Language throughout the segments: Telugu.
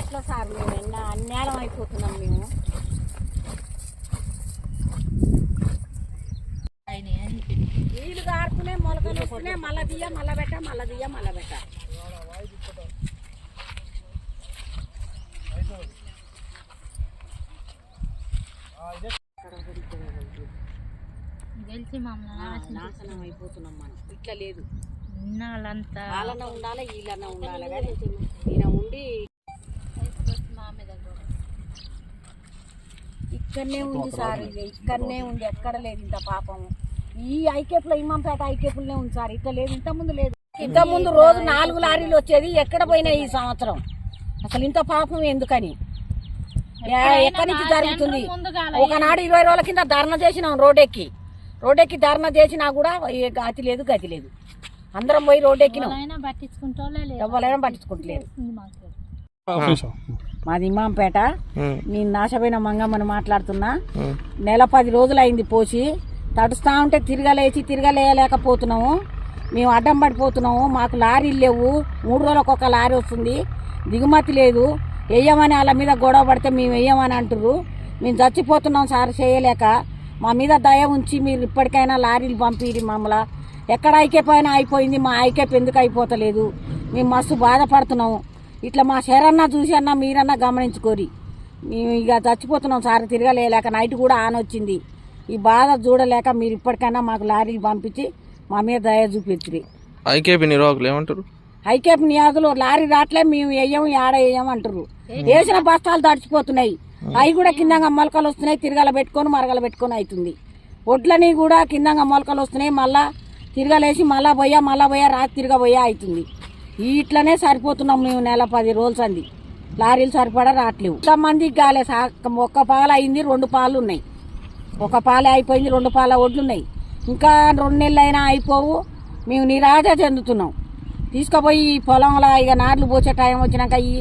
ఎట్లా సార్ మేము ఎన్న అన్యాయం అయిపోతున్నాం మేము? నీళ్ళు కారుతున్నాయి మొలకలు వస్తున్నాయి. మళ్ళా దియ్య మళ్ళా పెట్ట మళ్ళా దియ్య మళ్ళా పెట్ట. గెలిచి మమ్మల్ని నాశనం అయిపోతున్నాం మనం. ఇట్లా లేదు. వాళ్ళంతా ఉండాలి వీళ్ళన్నా ఉండాలి కానీ ఈయన ఉండి మా మీద కూడా ఇక్కడనే ఉంది సార్ ఇది. ఇక్కడనే ఉంది. ఎక్కడ లేదు ఇంత పాపం ఈ ఐకేపులో ఇమ్మంపేట ఐకేపులనే ఉంది సార్. ఇట్లా లేదు. ఇంత ముందు లేదు. ఇంత ముందు రోజు నాలుగు లారీలు వచ్చేది. ఎక్కడ పోయినాయి ఈ సంవత్సరం? అసలు ఇంత పాపం ఎందుకని? ఎక్కడి నుంచి జరుగుతుంది? ఒకనాడు ఇరవై రోజుల కింద ధర్నా చేసినాం రోడ్డెక్కి. రోడ్డెక్కి ధర్నా చేసినా కూడా గతి లేదు గతి లేదు. అందరం పోయి రోడ్డెక్కినాం. ఎవరైనా పట్టించుకుంటలేదు మాది ఇమాంపేట. నేను నాశపోయిన మంగమ్మని మాట్లాడుతున్నా. నెల పది రోజులు అయింది పోసి తడుస్తా ఉంటే తిరగలేచి తిరగలేయలేకపోతున్నాము. మేము అడ్డం పడిపోతున్నాము. మాకు లారీలు లేవు. మూడు రోజులకు ఒక లారీ వస్తుంది. దిగుమతి లేదు. వెయ్యమని వాళ్ళ మీద గొడవ పడితే మేము వెయ్యమని అంటుర్రు. మేము చచ్చిపోతున్నాం సార్ చేయలేక. మా మీద దయ ఉంచి మీరు ఇప్పటికైనా లారీలు పంపిరి మమ్మల్ని ఎక్కడ ఐక్యపోయినా అయిపోయింది. మా ఐక్యప్ ఎందుకు అయిపోతలేదు? మేము మస్తు బాధపడుతున్నాము. ఇట్లా మా శరన్న చూసి అన్న మీరన్నా గమనించుకోరి. మేము ఇక చచ్చిపోతున్నాం సార్ తిరగలేక నైట్ కూడా ఆన్ వచ్చింది. ఈ బాధ చూడలేక మీరు ఇప్పటికైనా మాకు లారీలు పంపించి మా మీద దయ చూపించురి. ఐకేపీ నిర్వాహకులు ఏమంటారు? ఐకేపీ నియాదులు లారీ రాట్లే మేము వేయం ఆడ వేయం అంటారు వేసిన బస్తాలు తడిచిపోతున్నాయి. అవి కూడా కిందంగా మొలకలు వస్తున్నాయి తిరగల పెట్టుకొని మరగల పెట్టుకొని అవుతుంది. ఒడ్లని కూడా కిందంగా మొలకలు వస్తున్నాయి మళ్ళా తిరగలేసి మళ్ళా పోయా మళ్ళా పోయా రాత్రి తిరగబోయా అవుతుంది. ఇట్లనే సరిపోతున్నాం మేము నెల పది రోజులు అంది లారీలు సరిపడా రావట్లేవు. ఇంతమందికి కాలే ఒక్క పాలు అయింది రెండు పాలు ఉన్నాయి. ఒక పాలే అయిపోయింది రెండు పాల ఒడ్లు ఉన్నాయి. ఇంకా రెండు నెలలు అయినా అయిపోవు. మేము నిరాశ చెందుతున్నాం. తీసుకుపోయి పొలంలో ఇక నార్లు పోసే టైం వచ్చినాక ఈ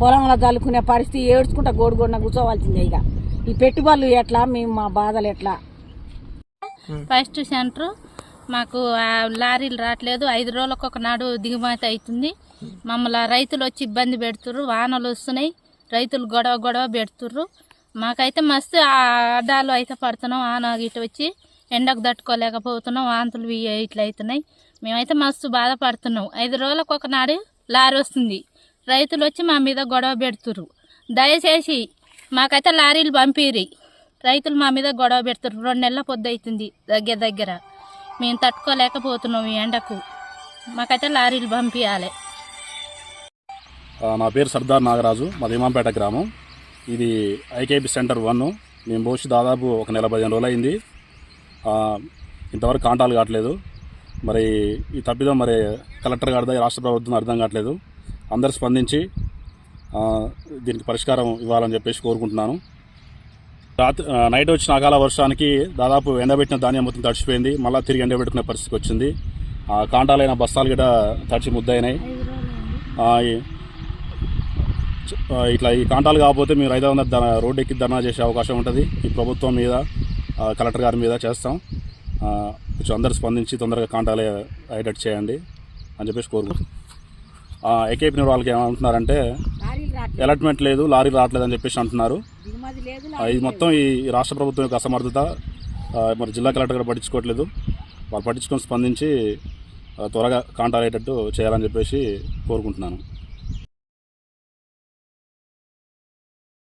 పొలంలో చల్లుకునే పరిస్థితి ఏడ్చుకుంటా గోడుగోడిన కూర్చోవాల్సిందే ఇక. ఈ పెట్టుబడులు ఎట్లా? మేము మా బాధలు ఎట్లా? ఫస్ట్ సెంటర్ మాకు లారీలు రావట్లేదు. ఐదు రోజులకు ఒకనాడు దిగుమతి అవుతుంది మమ్మల్ని రైతులు వచ్చి ఇబ్బంది పెడుతుర్రు. వానలు వస్తున్నాయి. రైతులు గొడవ గొడవ పెడుతుర్రు. మాకైతే మస్తు అడ్డాలు అయితే పడుతున్నాం. వాన ఇటు వచ్చి ఎండకు తట్టుకోలేకపోతున్నాం. వాంతులు ఇట్లా అవుతున్నాయి. మేమైతే మస్తు బాధపడుతున్నాం. ఐదు రోజులకు ఒకనాడు లారీ వస్తుంది. రైతులు వచ్చి మా మీద గొడవ పెడుతుర్రు. దయచేసి మాకైతే లారీలు పంపిరి రైతులు మా మీద గొడవ పెడుతుర్రు. రెండు నెలల పొద్దు అవుతుంది దగ్గర దగ్గర. మేము తట్టుకోలేకపోతున్నాం ఈ ఎండకు. మాకైతే లారీలు పంపించాలి నా పేరు సర్దార్ నాగరాజు మాది ఇమాంపేట గ్రామం. ఇది ఐకేపీ సెంటర్ వన్. మేము పోసి దాదాపు ఒక నెల పదిహేను రోజులు అయింది ఇంతవరకు కాంటాలు కావట్లేదు. మరి ఈ తప్పిదం మరి కలెక్టర్ గారిదా రాష్ట్ర ప్రభుత్వం అర్థం కావట్లేదు. అందరు స్పందించి దీనికి పరిష్కారం ఇవ్వాలని చెప్పేసి కోరుకుంటున్నాను. రాత్రి నైట్ వచ్చిన అకాల వర్షానికి దాదాపు ఎండబెట్టిన ధాన్యం మొత్తం తడిచిపోయింది మళ్ళీ తిరిగి ఎండబెట్టుకునే పరిస్థితికి వచ్చింది. ఆ, కాంటాలైన బస్తాలు కూడా తడిచి ముద్దయినాయి. ఇట్లా ఈ కాంటాలు కాకపోతే మీరు హైదరాబాద్ ధన రోడ్డు ఎక్కి ధర్నా చేసే అవకాశం ఉంటుంది. ఈ ప్రభుత్వం మీద కలెక్టర్ గారి మీద చేస్తాం. కొంచెం అందరు స్పందించి తొందరగా కాంటాలు అయ్యేటట్టు చేయండి అని చెప్పేసి కోరుకుంటున్నాం. ఏకేపీ వాళ్ళకి ఏమంటున్నారంటే అలాట్మెంట్ లేదు లారీ రావట్లేదు అని చెప్పేసి అంటున్నారు. ఇది మొత్తం ఈ రాష్ట్ర ప్రభుత్వం యొక్క అసమర్థత మరి జిల్లా కలెక్టర్ గారు పట్టించుకోవట్లేదు. వాళ్ళు పట్టించుకొని స్పందించి త్వరగా కాంటాలు అయ్యేటట్టు చేయాలని చెప్పేసి కోరుకుంటున్నాను.